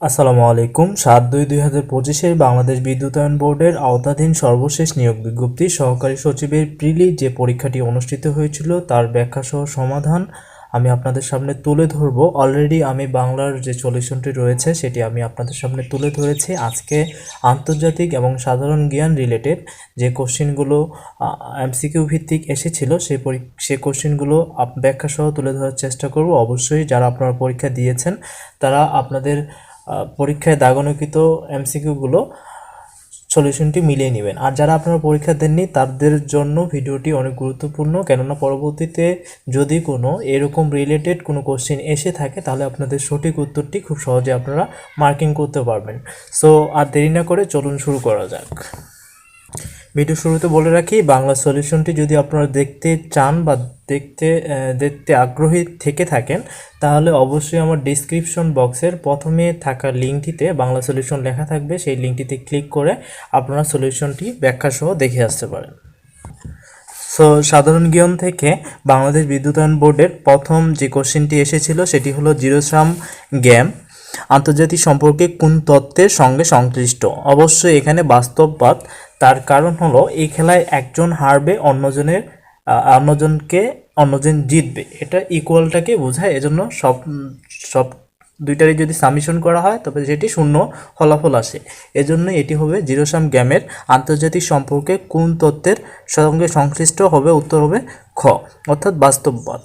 আসসালামু আলাইকুম। সাত দুই দুই হাজার পঁচিশে বাংলাদেশ বিদ্যুতায়ন বোর্ডের আওতাধীন সর্বশেষ নিয়োগ বিজ্ঞপ্তি সহকারী সচিবের প্রিলি যে পরীক্ষাটি অনুষ্ঠিত হয়েছিল তার ব্যাখ্যা সহ সমাধান আমি আপনাদের সামনে তুলে ধরব। অলরেডি আমি বাংলার যে সলিউশনটি রয়েছে সেটি আমি আপনাদের সামনে তুলে ধরেছি। আজকে আন্তর্জাতিক এবং সাধারণ জ্ঞান রিলেটেড যে কোশ্চেনগুলো এমসিকিউ ভিত্তিক এসেছিল সেই সেই কোশ্চেনগুলো ব্যাখ্যা সহ তুলে ধরার চেষ্টা করব। অবশ্যই যারা আপনারা পরীক্ষা দিয়েছেন, তারা আপনাদের পরীক্ষায় দাগনকৃত এমসিকিউগুলো সলিউশনটি মিলিয়ে নেবেন। আর যারা আপনারা পরীক্ষা দেননি, তাদের জন্য ভিডিওটি অনেক গুরুত্বপূর্ণ, কেননা পরবর্তীতে যদি কোনো এরকম রিলেটেড কোনো কোশ্চেন এসে থাকে, তাহলে আপনাদের সঠিক উত্তরটি খুব সহজে আপনারা মার্কিং করতে পারবেন। সো আর দেরি না করে চলুন শুরু করা যাক। ভিডিও শুরুতে বলে রাখি, বাংলা সলিউশনটি যদি আপনারা দেখতে চান বা দেখতে দেখতে আগ্রহী থেকে থাকেন, তাহলে অবশ্যই আমার ডিসক্রিপশন বক্সের প্রথমে থাকা লিঙ্কটিতে বাংলা সলিউশন লেখা থাকবে। সেই লিঙ্কটিতে ক্লিক করে আপনারা সলিউশনটি ব্যাখ্যা সহ দেখে আসতে পারেন। সো সাধারণ জ্ঞান থেকে বাংলাদেশ বিদ্যুতায়ন বোর্ডের প্রথম যে কোশ্চেনটি এসেছিল, সেটি হলো জিরোসাম গ্যাম আন্তর্জাতিক সম্পর্কে কোন তত্ত্বের সঙ্গে সংশ্লিষ্ট? অবশ্যই এখানে বাস্তববাদ তার কারণ হলো, এই খেলায় একজন হারবে, অন্যজনের অন্যজনকে, অন্যজন জিতবে। এটা ইকুয়ালটাকে বোঝায়, এজন্য সব সব দুইটারই যদি সামিশন করা হয়, তবে সেটি শূন্য ফলাফল আসে। এজন্য এটি হবে জিরোসাম গ্যামের আন্তর্জাতিক সম্পর্কে কোন তত্ত্বের সঙ্গে সংশ্লিষ্ট হবে, উত্তর হবে খ, অর্থাৎ বাস্তববাদ।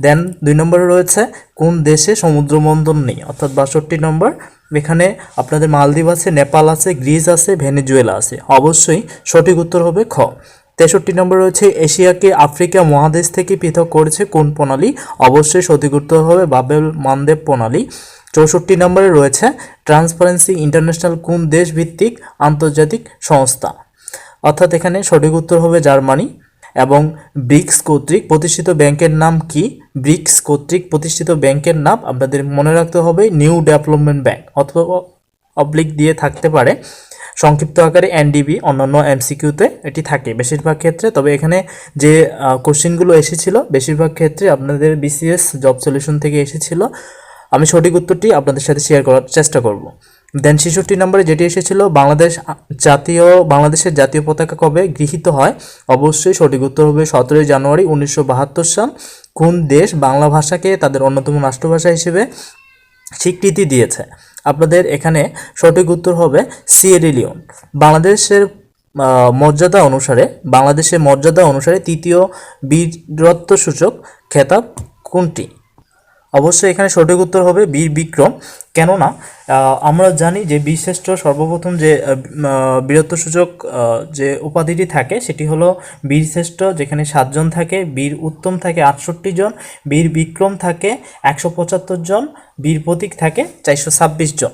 দেন দুই নম্বরে রয়েছে, কোন দেশে সমুদ্র বন্দর নেই, অর্থাৎ বাষট্টি নম্বর এখানে আপনাদের মালদ্বীপ আছে, নেপাল আছে, গ্রিস আছে, ভেনেজুয়েলা আছে। অবশ্যই সঠিক উত্তর হবে খ। তেষট্টি নম্বর রয়েছে, এশিয়াকে আফ্রিকা মহাদেশ থেকে পৃথক করেছে কোন প্রণালী? অবশ্যই সঠিক উত্তর হবে বাবেল মানদেব প্রণালী। চৌষট্টি নম্বরে রয়েছে, ট্রান্সপারেন্সি ইন্টারন্যাশনাল কোন দেশ ভিত্তিক আন্তর্জাতিক সংস্থা? অর্থাৎ এখানে সঠিক উত্তর হবে জার্মানি। এবং ব্রিক্স কর্তৃক প্রতিষ্ঠিত ব্যাংকের নাম কি? ব্রিক্স কর্তৃক প্রতিষ্ঠিত ব্যাংকের নাম আপনাদের মনে রাখতে হবে নিউ ডেভেলপমেন্ট ব্যাংক অথবা অবলিক দিয়ে থাকতে পারে। সংক্ষিপ্ত আকারে এনডিবি, অন্যান্য এমসিকিউতে এটি থাকে বেশিরভাগ ক্ষেত্রে। তবে এখানে যে কোশ্চেনগুলো এসেছিল, বেশিরভাগ ক্ষেত্রে আপনাদের বিসিএস জব সলিউশন থেকে এসেছিল। আমি সঠিক উত্তরটি আপনাদের সাথে শেয়ার করার চেষ্টা করব। দেন ছেষট্টি নম্বরে যেটি এসেছিল, বাংলাদেশ জাতীয়, বাংলাদেশের জাতীয় পতাকা কবে গৃহীত হয়? অবশ্যই সঠিক উত্তর হবে সতেরোই জানুয়ারি উনিশশো বাহাত্তর সাল। কোন দেশ বাংলা ভাষাকে তাদের অন্যতম রাষ্ট্রভাষা হিসেবে স্বীকৃতি দিয়েছে? আপনাদের এখানে সঠিক উত্তর হবে সিয়েরিলিয়ন বাংলাদেশের মর্যাদা অনুসারে, বাংলাদেশের মর্যাদা অনুসারে তৃতীয় বীরত্বসূচক খেতাব কোনটি? অবশ্যই এখানে সঠিক উত্তর হবে বীর বিক্রম। কেননা আমরা জানি যে বীরশ্রেষ্ঠ সর্বপ্রথম যে বীরত্বসূচক যে উপাধিটি থাকে সেটি হলো বীরশ্রেষ্ঠ, যেখানে সাতজন থাকে, বীর উত্তম থাকে আটষট্টি জন, বীর বিক্রম থাকে একশো পঁচাত্তর জন, বীর প্রতীক থাকে চারশো ছাব্বিশ জন।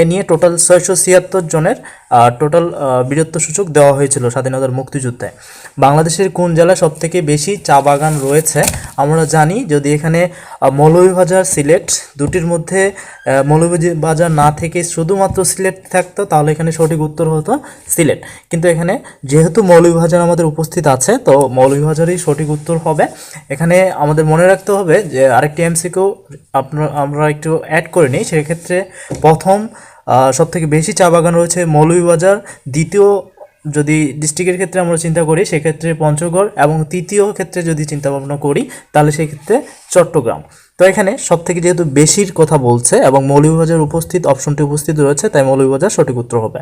এ নিয়ে টোটাল ছয়শো ছিয়াত্তর জনের টোটাল বীরত্বসূচক দেওয়া হয়েছিল স্বাধীনতার মুক্তিযুদ্ধে। বাংলাদেশের কোন জেলায় সবথেকে বেশি চা বাগান রয়েছে? আমরা জানি যদি এখানে মৌলভীবাজার সিলেট দুটির মধ্যে মৌলভীবাজার না থেকে শুধুমাত্র সিলেট থাকতো, তাহলে এখানে সঠিক উত্তর হতো সিলেট। কিন্তু এখানে যেহেতু মৌলভীবাজার আমাদের উপস্থিত আছে, তো মৌলভীবাজারই সঠিক উত্তর হবে। এখানে আমাদের মনে রাখতে হবে যে আরেকটি এমসিকেও আপনার, আমরা একটু অ্যাড করে নিই। সেক্ষেত্রে প্রথম সব থেকে বেশি চা বাগান রয়েছে মৌলভীবাজার দ্বিতীয় যদি ডিস্ট্রিক্টের ক্ষেত্রে আমরা চিন্তা করি, সেক্ষেত্রে পঞ্চগড় এবং তৃতীয় ক্ষেত্রে যদি চিন্তা ভাবনা করি, তাহলে সেক্ষেত্রে চট্টগ্রাম। তো এখানে সব থেকে যেহেতু বেশির কথা বলছে এবং মৌলভীবাজার উপস্থিত অপশনটি উপস্থিত রয়েছে, তাই মৌলভীবাজার সঠিক উত্তর হবে।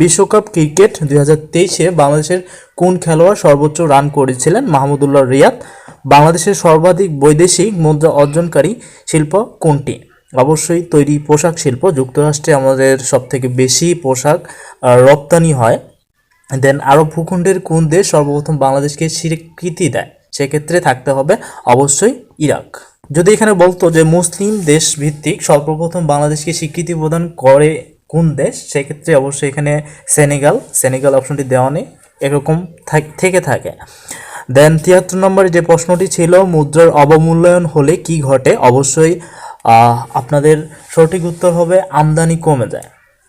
বিশ্বকাপ ক্রিকেট দুই হাজার তেইশে বাংলাদেশের কোন খেলোয়াড় সর্বোচ্চ রান করেছিলেন? মাহমুদুল্লাহ রিয়াদ। বাংলাদেশের সর্বাধিক বৈদেশিক মুদ্রা অর্জনকারী শিল্প কোনটি? অবশ্যই তৈরি পোশাক শিল্প যুক্তরাষ্ট্রে আমাদের সবথেকে বেশি পোশাক রপ্তানি হয়। দেন আরব ভূখণ্ডের কোন দেশ সর্বপ্রথম বাংলাদেশকে স্বীকৃতি দেয়? সেক্ষেত্রে থাকতে হবে অবশ্যই ইরাক। যদি এখানে বলতো যে মুসলিম দেশ ভিত্তিক সর্বপ্রথম বাংলাদেশকে স্বীকৃতি প্রদান করে কোন দেশ, সেক্ষেত্রে অবশ্যই এখানে সেনেগাল। সেনেগাল অপশনটি দেওয়া নেই, এরকম থাক- থেকে দেন তিয়াত্তর নম্বরে যে প্রশ্নটি ছিল, মুদ্রার অবমূল্যায়ন হলে কি ঘটে? অবশ্যই আপনাদের সঠিক উত্তর হবে আমদানি কমে যায়।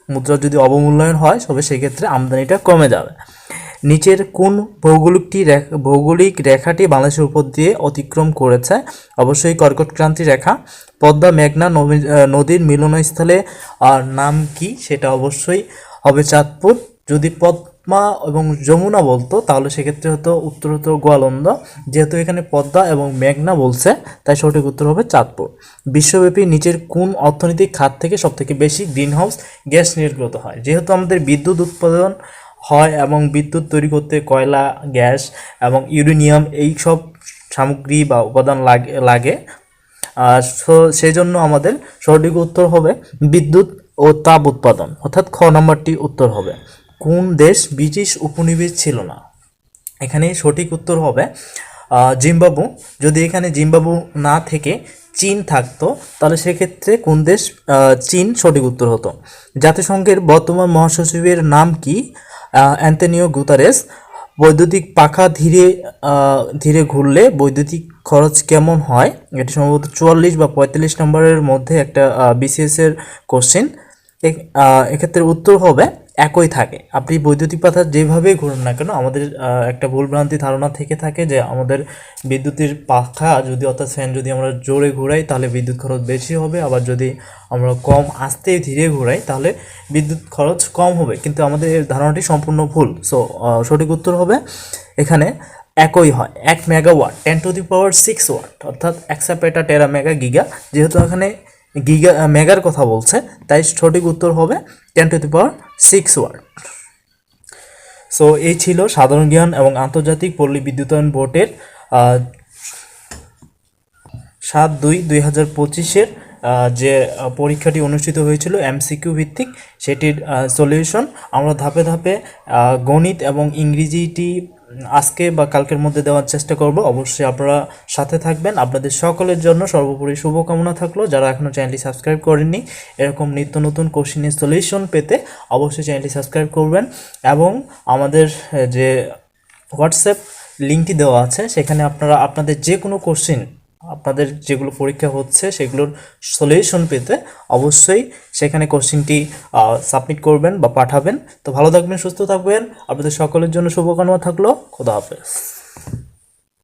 মুদ্রা যদি অবমূল্যায়ন হয়, তবে সেক্ষেত্রে আমদানিটা কমে যাবে। নিচের কোন ভৌগোলিকটি ভৌগোলিক রেখাটি বাংলাদেশের উপর দিয়ে অতিক্রম করেছে? অবশ্যই কর্কট ক্রান্তি রেখা, পদ্মা, মেঘনা নদীর মিলনস্থলে, আর নাম কি? সেটা অবশ্যই হবে চাঁদপুর। যদি পদ্মা এবং যমুনা বলতো, তাহলে সেক্ষেত্রে হতো উত্তর হতো গোয়ালন্দ। যেহেতু এখানে পদ্মা এবং মেঘনা বলছে, তাই সঠিক উত্তর হবে চাঁদপুর। বিশ্বব্যাপী নিচের কোন অর্থনৈতিক খাত থেকে সবথেকে বেশি গ্রিনহাউস গ্যাস নির্গত হয়? যেহেতু আমাদের বিদ্যুৎ উৎপাদন হয় এবং বিদ্যুৎ তৈরি করতে কয়লা, গ্যাস এবং ইউরেনিয়াম এই সব সামগ্রী বা উপাদান লাগে লাগে। সেই জন্য আমাদের সঠিক উত্তর হবে বিদ্যুৎ ও তাপ উৎপাদন। অর্থাৎ খ নম্বরটি উত্তর হবে। কোন দেশ ব্রিটিশ উপনিবেশ ছিল না? এখানে সঠিক উত্তর হবে জিম্বাবু। যদি এখানে জিম্বাবু না থেকে চীন থাকতো, তাহলে সেক্ষেত্রে কোন দেশ চীন সঠিক উত্তর হতো? জাতিসংঘের বর্তমান মহাসচিবের নাম কি? Antonio Guterres. বৈদ্যুতিক পাখা ধীরে ধীরে ঘুরলে বৈদ্যুতিক খরচ কেমন হয়? এটি সম্ভবত চুয়াল্লিশ বা পঁয়তাল্লিশ নম্বরের মধ্যে একটা বিসিএসের কোশ্চেন এক্ষেত্রে উত্তর হবে একই থাকে। আপনি বৈদ্যুতিক পাখা যেভাবেই ঘুরুন না কেন, আমাদের একটা ভুলভ্রান্তি ধারণা থেকে থাকে যে আমাদের বিদ্যুতের পাখা যদি, অর্থাৎ ফ্যান যদি আমরা জোরে ঘুরাই, তাহলে বিদ্যুৎ খরচ বেশি হবে। আবার যদি আমরা কম আস্তে ধীরে ঘুরাই, তাহলে বিদ্যুৎ খরচ কম হবে। কিন্তু আমাদের ধারণাটি সম্পূর্ণ ভুল। সো সঠিক উত্তর হবে, এখানে একই হয়। এক megawatt ten to the power six watt অর্থাৎ একসাপেটা টেরা মেগা গিগা যেহেতু এখানে গিগা মেগার কথা বলছে, তাই সঠিক উত্তর হবে ten to the power six word so এই ছিল সাধারণ জ্ঞান এবং আন্তর্জাতিক পল্লী বিদ্যুতায়ন বোর্ডের সাত দুই দুই হাজার পঁচিশের যে পরীক্ষাটি অনুষ্ঠিত হয়েছিল এমসিকিউ ভিত্তিক, সেটির সলিউশন আমরা ধাপে ধাপে গণিত এবং ইংরেজিটি আজকে বা কালকের মধ্যে দেওয়ার চেষ্টা করব। অবশ্যই আপনারা সাথে থাকবেন। আপনাদের সকলের জন্য সর্বোপরি শুভকামনা থাকল। যারা এখনও চ্যানেলটি সাবস্ক্রাইব করেননি, এরকম নিত্য নতুন কোশ্চিনের সলিউশন পেতে অবশ্যই চ্যানেলটি সাবস্ক্রাইব করবেন এবং আমাদের যে হোয়াটসঅ্যাপ লিঙ্কটি দেওয়া আছে, সেখানে আপনারা, আপনাদের যে কোনো কোশ্চিন আপনাদের যেগুলো পরীক্ষা হচ্ছে সেগুলোর সলিউশন পেতে অবশ্যই সেখানে কোশ্চেনটি সাবমিট করবেন বা পাঠাবেন। তো ভালো থাকবেন, সুস্থ থাকবেন। আপনাদের সকলের জন্য শুভকামনা থাকল। খোদা হাফেজ।